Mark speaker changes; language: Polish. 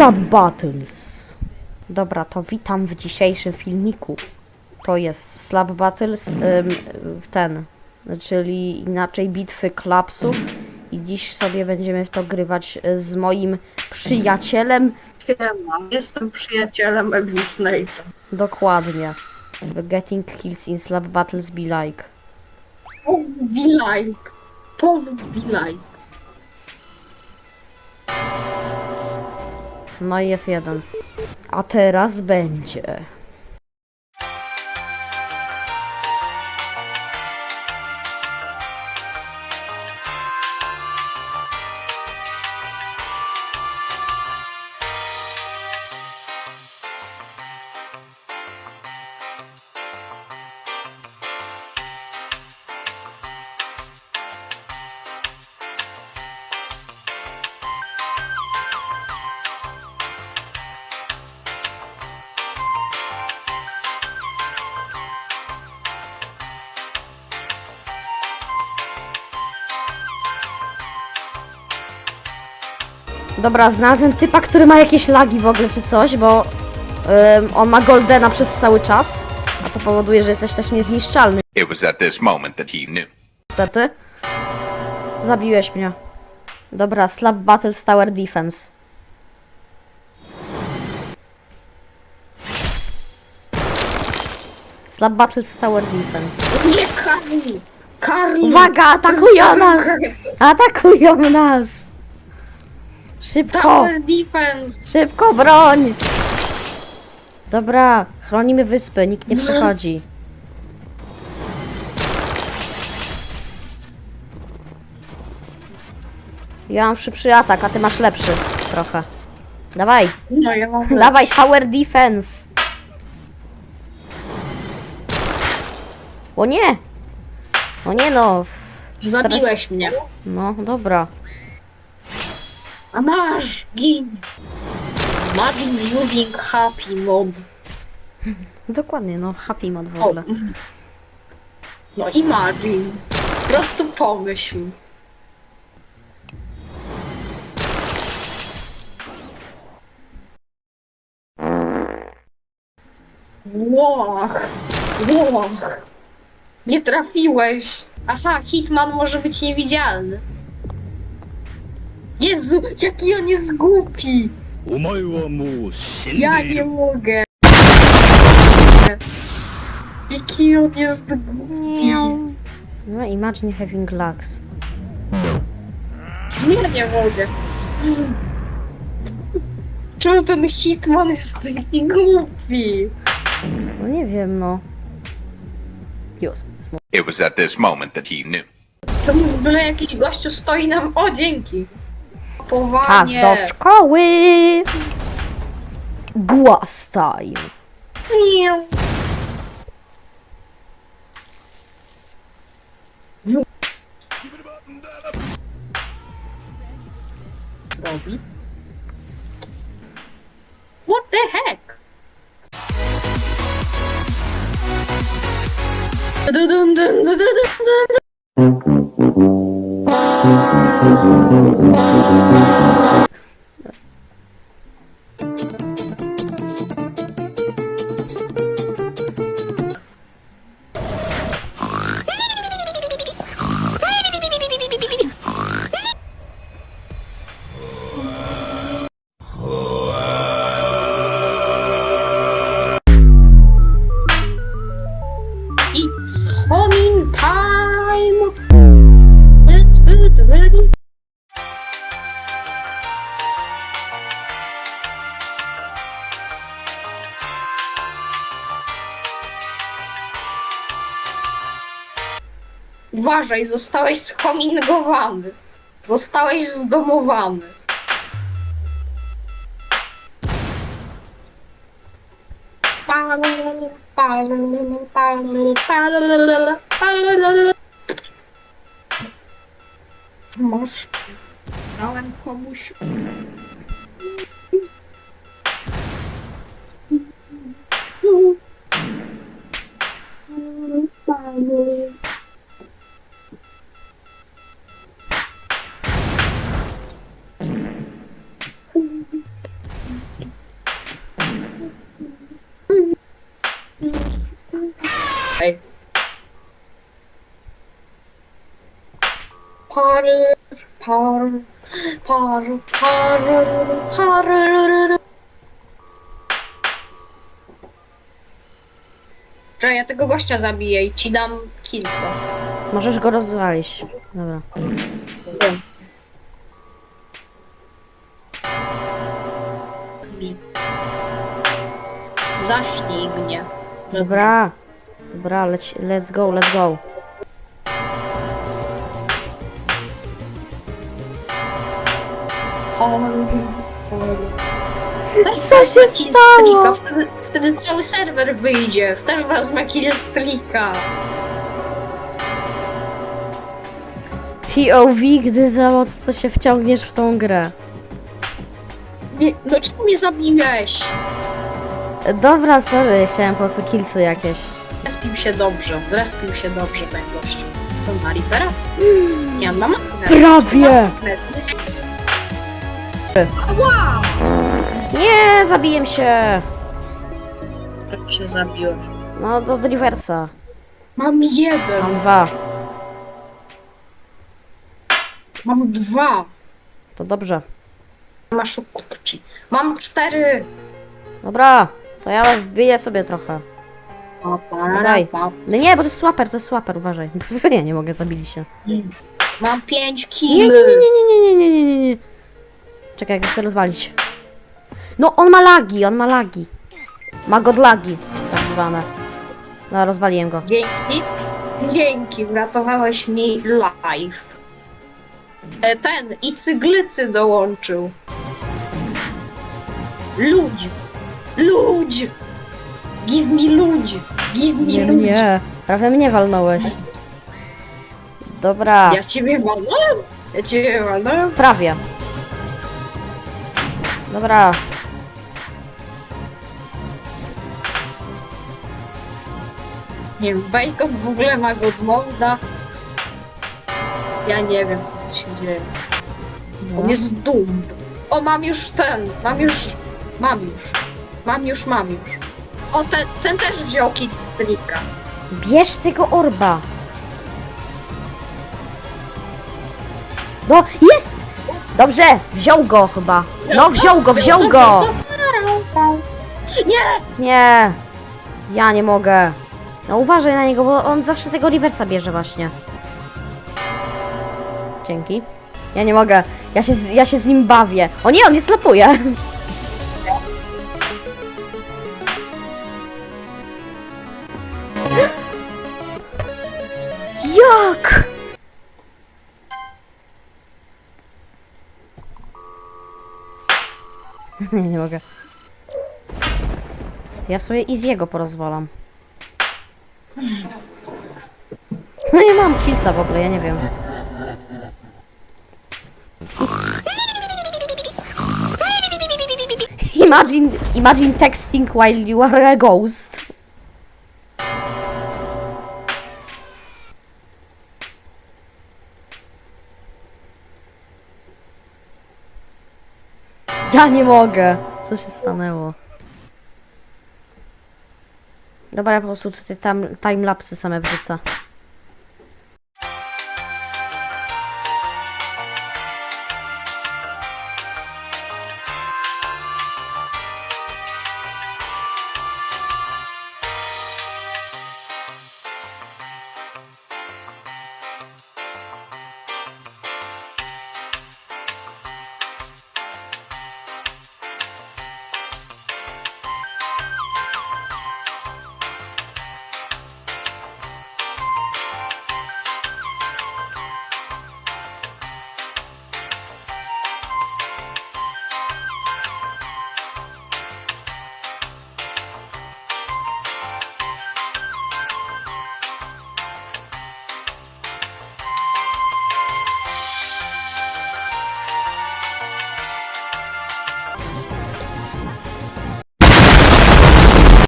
Speaker 1: Slap Battles. Dobra, to witam w dzisiejszym filmiku. To jest Slap Battles, ten, czyli inaczej bitwy klapsów. I dziś sobie będziemy w to grywać y, z moim przyjacielem.
Speaker 2: Siema, jestem przyjacielem Exosnate'a.
Speaker 1: Dokładnie. Getting kills in Slap Battles be like.
Speaker 2: Pow be like. Pow be like.
Speaker 1: No i jest jeden. A teraz będzie. Dobra, znalazłem typa, który ma jakieś lagi w ogóle czy coś, bo ym, on ma Goldena przez cały czas, a to powoduje, że jesteś też niezniszczalny.
Speaker 3: It was at this moment that he knew.
Speaker 1: Niestety. Zabiłeś mnie. Dobra, Slap Battles Tower Defense. Slap Battles Tower Defense.
Speaker 2: Nie Karli! Karli!
Speaker 1: Uwaga, atakują nas! Atakują nas! Szybko!
Speaker 2: Tower Defense!
Speaker 1: Szybko, broń! Dobra, chronimy wyspy, nikt nie
Speaker 2: No.
Speaker 1: przychodzi. Ja mam szybszy atak, a ty masz lepszy trochę. Dawaj,
Speaker 2: No ja mam...
Speaker 1: dawaj, Tower Defense! O nie! O nie no!
Speaker 2: Zabiłeś mnie.
Speaker 1: No, dobra.
Speaker 2: A masz! Gin! Imagine using happy mod.
Speaker 1: Dokładnie, no, happy mod w
Speaker 2: O.
Speaker 1: ogóle.
Speaker 2: No imagine. Po prostu pomyśl. Łoch! Łoch! Nie trafiłeś! Aha, Hitman może być niewidzialny. Jezu, jaki on jest głupi! Ja nie mogę! Jaki on jest głupi!
Speaker 1: No imagine having lags.
Speaker 2: Nie, nie mogę! Czemu ten Hitman jest taki głupi?
Speaker 1: No nie wiem, no. Just.
Speaker 3: It was at this moment that he knew.
Speaker 2: Czemu w ogóle jakiś gościu stoi nam? O, dzięki!
Speaker 1: Czas
Speaker 2: Powanie!
Speaker 1: do szkoły! Głaz time.
Speaker 2: Nie. Zrobi? What the heck? Dun, dun, dun, dun, dun, dun, dun. テーブルの上で撮影現場に行くと。Uważaj, zostałeś schomingowany. Zostałeś zdomowany. Masz. Dałem komuś. Par, par, par, par, Że ja tego gościa zabiję i ci dam killsa.
Speaker 1: Możesz go rozwalić. Dobra.
Speaker 2: Zaśnij mnie.
Speaker 1: Dobra. Dobra, leć, let's go, let's go. Co się stało?
Speaker 2: Wtedy, wtedy cały serwer wyjdzie. Też wezmę killstreaka.
Speaker 1: POV, gdy za mocno się wciągniesz w tą grę.
Speaker 2: Nie, no czemu mnie zabiłeś?
Speaker 1: Dobra, sorry, chciałem po prostu killsy jakieś.
Speaker 2: Zrespił się dobrze, zrespił się dobrze ten gość. Co, na Reapera? Nie, on ma magnes.
Speaker 1: Prawie!
Speaker 2: Magnes.
Speaker 1: Nie, zabiję się!
Speaker 2: Jak się zabiłeś?
Speaker 1: No, do Riversa.
Speaker 2: Mam jeden,
Speaker 1: Mam dwa.
Speaker 2: mam dwa.
Speaker 1: To dobrze.
Speaker 2: Masz kurci. Mam cztery.
Speaker 1: Dobra, to ja wbiję sobie trochę. Dawaj. No nie, bo to jest swaper, to jest swaper, uważaj. Nie, nie mogę, zabili się.
Speaker 2: Mam pięć
Speaker 1: Nie, nie,
Speaker 2: kill.
Speaker 1: nie, nie, nie, nie, nie, nie, nie. Czekaj, jak chcę rozwalić. No, on ma lagi, on ma lagi. Ma godlagi, tak zwane. No, rozwaliłem go.
Speaker 2: Dzięki. Dzięki, uratowałeś mi life. E, Ten i cyglycy dołączył. Ludź. Ludź. Give me ludź. Give me
Speaker 1: Nie,
Speaker 2: ludź.
Speaker 1: nie, prawie mnie walnąłeś. Dobra,
Speaker 2: Ja ciebie walnąłem? Ja ciebie walnąłem?
Speaker 1: prawie. Dobra,
Speaker 2: Nie wiem, w ogóle ma go moda. Ja nie wiem, co tu się dzieje.
Speaker 1: no.
Speaker 2: On jest dum. O, mam już ten, mam już, mam już, mam już, mam już. O, ten, ten też wziął killstreaka.
Speaker 1: bierz tego orba. No, jest! Dobrze, wziął go chyba. No, wziął go, wziął go!
Speaker 2: Nie!
Speaker 1: Nie, ja nie mogę. No uważaj na niego, bo on zawsze tego reversa bierze właśnie. Dzięki. Ja nie mogę. Ja się, z- ja się z nim bawię. O nie, on mnie slapuje. Mogę. Ja sobie Easy'ego porozwalam. No nie mam killsa w ogóle, ja nie wiem. Imagine, imagine texting while you are a ghost. Ja nie mogę. Co się stanęło? Dobra, po prostu tutaj tam timelapsy same wrzucę.